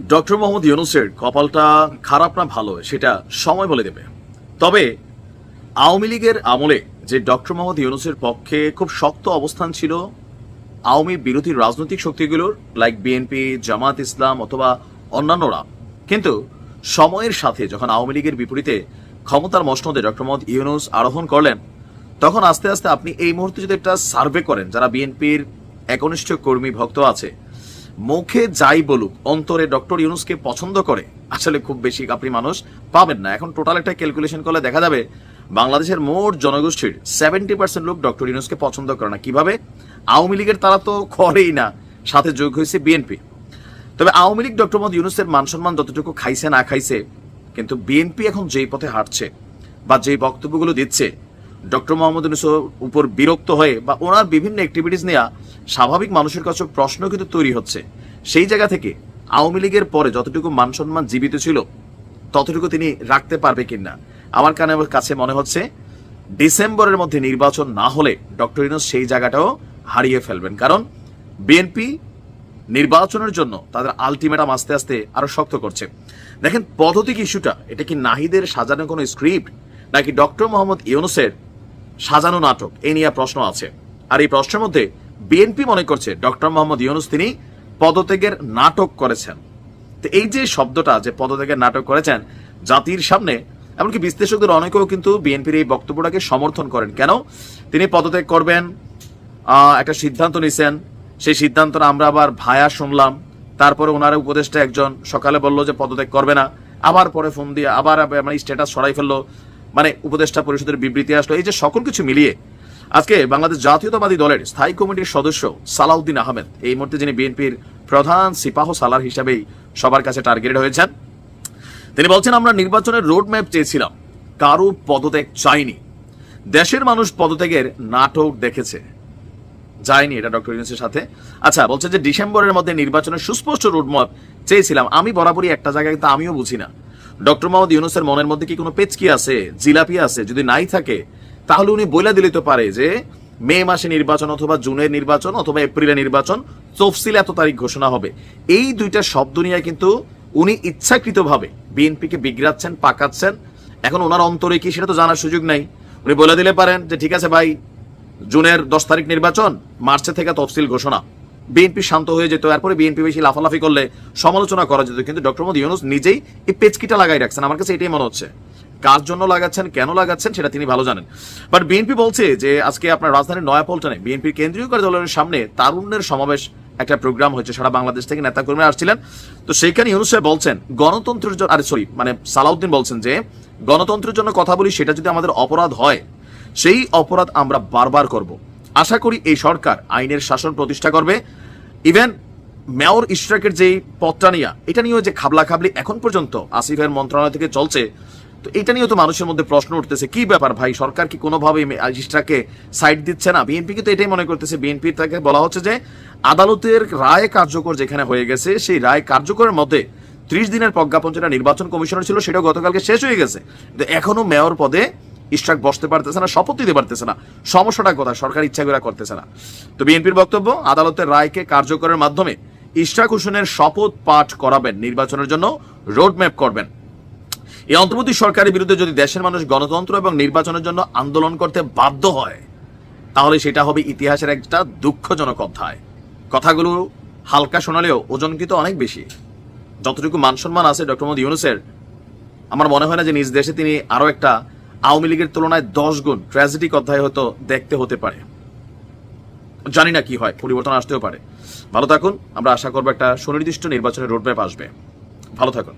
Doctor Mohammad ইউনুসের কপালটা খারাপ না ভালো, সেটা সময় বলে দেবে। তবে আওয়ামী লীগের আমলে যে ডক্টর মোহাম্মদ ইউনুসের পক্ষে খুব শক্ত অবস্থান ছিল, আওয়ামী বিরোধী রাজনৈতিক শক্তিগুলোর লাইক বিএনপি জামাত ইসলাম অথবা অন্যান্যরা। কিন্তু সময়ের সাথে যখন আওয়ামী লীগের বিপরীতে ক্ষমতার মসনদে ডক্টর মোহাম্মদ ইউনুস আরোহণ করলেন, তখন আস্তে আস্তে আপনি এই মুহূর্তে যদি একটা সার্ভে করেন, যারা বিএনপির একনিষ্ঠ কর্মী ভক্ত আছে মুখে যাই বলুক, অন্তরে ডক্টর ইউনুসকে পছন্দ করে, আসলে খুব বেশি আপনি মানুষ পাবেন না। এখন টোটাল একটা ক্যালকুলেশন করলে দেখা যাবে, বাংলাদেশের মোট জনগোষ্ঠীর সেভেন্টি পার্সেন্ট লোক ডক্টর ইউনুসকে পছন্দ করে না। কীভাবে? আওয়ামী লীগের তারা তো করেই না। সাথে যোগ হয়েছে বিএনপি তবে আওয়ামী লীগ ডক্টর মোহাম্মদ ইউনুসের মান সম্মান যতটুকু খাইছে না খাইছে, কিন্তু বিএনপি এখন যেই পথে হাঁটছে বা যেই বক্তব্যগুলো দিচ্ছে ডক্টর মোহাম্মদ ইউনুসের উপর বিরক্ত হয়ে বা ওনার বিভিন্ন অ্যাক্টিভিটিস নেওয়া স্বাভাবিক মানুষের কাছে প্রশ্ন কিন্তু তৈরি হচ্ছে। সেই জায়গা থেকে আওয়ামী লীগের পরে যতটুকু মান সম্মান জীবিত ছিল, ততটুকু তিনি রাখতে পারবে কিনা? আমার কানে কাছে মনে হচ্ছে, ডিসেম্বরের মধ্যে নির্বাচন না হলে ডক্টর ইউনুস সেই জায়গাটাও হারিয়ে ফেলবেন। কারণ বিএনপি নির্বাচনের জন্য তাদের আলটিমেটাম আস্তে আস্তে আরও শক্ত করছে। দেখেন, পদ্ধতিক ইস্যুটা, এটা কি নাহিদের সাজানো কোনো স্ক্রিপ্ট নাকি ডক্টর মোহাম্মদ ইউনুসের সাজানো নাটক এই নিয়ে প্রশ্ন আছে। আর এই প্রশ্নের মধ্যে বিএনপি মনে করছে, ডক্টর মোহাম্মদ ইউনুস তিনি পদত্যাগের নাটক করেছেন। তো এই যে শব্দটা যে পদত্যাগের নাটক করেছেন জাতির সামনে, এমনকি বিশ্লেষকদের অনেকেও কিন্তু বিএনপির এই বক্তব্যটাকে সমর্থন করেন। কেন? তিনি পদত্যাগ করবেন একটা সিদ্ধান্ত নিছেন। সেই সিদ্ধান্তটা আমরা আবার ভায়া শুনলাম। তারপরে ওনার উপদেষ্টা একজন সকালে বলল যে পদত্যাগ করবে না। আবার পরে ফোন দিয়ে আবার মানে স্ট্যাটাস সরাই ফেলল। মানে উপদেষ্টা পরিষদের বিবৃতি আসলো, এই যে সকল কিছু মিলিয়ে আজকে বাংলাদেশ জাতীয়তাবাদী দলের স্থায়ী কমিটির সদস্য সালাউদ্দিন আহমেদ, এই মুহূর্তে যিনি বিএনপির প্রধান সিপাহ সালার হিসাবেই সবার কাছে টার্গেটেড হয়েছেন। তিনি বলছেন, আমরা নির্বাচনের রোড ম্যাপ চেয়েছিলাম কারও পদত্যাগ চাইনি। দেশের মানুষ পদত্যাগের নাটক দেখেছে। যায়নি এটা ডক্টর ইউনুসের সাথে। আচ্ছা বলছে যে ডিসেম্বরের মধ্যে নির্বাচনের সুস্পষ্ট রোডম্যাপ চেয়েছিলাম। আমি বরাবরই একটা জায়গায় কিন্তু আমিও বুঝি না। ডক্টর মোহাম্মদ ইউনুসের মনের মধ্যে কি কোনো পেচকি আছে, জিলাপি আছে, যদি নাই থাকে, তাহলে উনি বইলা দিলে তো পারে যে মে মাসে নির্বাচন অথবা জুনের নির্বাচন অথবা এপ্রিলে নির্বাচন তফসিল এত তারিখ ঘোষণা হবে। এই দুইটা শব্দ নিয়ে কিন্তু উনি ইচ্ছাকৃতভাবে বিএনপিকে বিগড়াচ্ছেন, পাকাচ্ছেন। এখন ওনার অন্তরে কি সেটা তো জানার সুযোগ নাই। উনি বলে দিলে পারেন যে, ঠিক আছে ভাই, জুনের দশ তারিখ নির্বাচন, মার্চে থেকে তফসিল ঘোষণা। বিএনপি শান্ত হয়ে যেত, এরপরে বিএনপি বেশি লাফালাফি করলে সমালোচনা করা যেত। কিন্তু ডক্টর মোদী ইউনুস নিজেই এই পেচকিটা লাগাই রাখছেন। আমার কাছে এটাই মনে হচ্ছে। কার জন্য লাগাচ্ছেন, কেন লাগাচ্ছেন, সেটা তিনি ভালো জানেন। বাট বিএনপি বলছে যে, আজকে আপনার রাজধানীর নয়াপল্টনে বিএনপির কেন্দ্রীয় কার্যালয়ের সামনে তারুণ্যের সমাবেশ একটা প্রোগ্রাম হয়েছে। সারা বাংলাদেশ থেকে নেতাকর্মীরা আসছিলেন। তো সেইখানে ইউনুস সাহেব বলছেন, গণতন্ত্রের জন্য আরে সরি মানে সালাউদ্দিন বলছেন যে, গণতন্ত্রের জন্য কথা বলি, সেটা যদি আমাদের অপরাধ হয়, সেই অপরাধ আমরা বারবার করব। আশা করি এই সরকার আইনের শাসন প্রতিষ্ঠা করবে। ইভেন মেয়র ইশরাকের যেই পথটা নিয়ে, এটা নিয়েও যে খাবলা খাবলি এখন পর্যন্ত আসিফের মন্ত্রণালয় থেকে চলছে, তো এটা নিয়েও তো মানুষের মধ্যে প্রশ্ন উঠতেছে, কি ব্যাপার ভাই? সরকার কি কোনোভাবে ইশরাককে সাইড দিচ্ছে না? বিএনপি কিন্তু এটাই মনে করতেছে। বিএনপি তাকে বলা হচ্ছে যে, আদালতের রায় কার্যকর যেখানে হয়ে গেছে, সেই রায় কার্যকরের মধ্যে ত্রিশ দিনের প্রজ্ঞাপন যেটা নির্বাচন কমিশনের ছিল, সেটাও গতকালকে শেষ হয়ে গেছে। এখনও মেয়র পদে ইশরাক বসতে পারতেছে না, শপথ দিতে পারতেছে না। সমস্যাটা কথা সরকার ইচ্ছা করে করতেছে না। তো বিএনপির বক্তব্য, আদালতের রায়কে কার্যকরের মাধ্যমে ইশরাক হোসেনের শপথ পাঠ করাবেন, নির্বাচনের জন্য রোড ম্যাপ করবেন। এই অন্তর্বর্তী সরকারের বিরুদ্ধে যদি দেশের মানুষ গণতন্ত্র এবং নির্বাচনের জন্য আন্দোলন করতে বাধ্য হয়, তাহলে সেটা হবে ইতিহাসের একটা দুঃখজনক অধ্যায়। কথাগুলো হালকা শোনালেও ওজন কিন্তু অনেক বেশি। যতটুকু মান সম্মান আছে, ডক্টর মোহাম্মদ ইউনুসের, আমার মনে হয় না যে নিজ দেশে তিনি আরও একটা আওয়ামী লীগের তুলনায় দশ গুণ ট্র্যাজেডিক অধ্যায় হয়তো দেখতে হতে পারে। জানি না কি হয়, পরিবর্তন আসতেও পারে। ভালো থাকুন, আমরা আশা করব একটা সুনির্দিষ্ট নির্বাচনের রোডম্যাপ আসবে। ভালো থাকুন।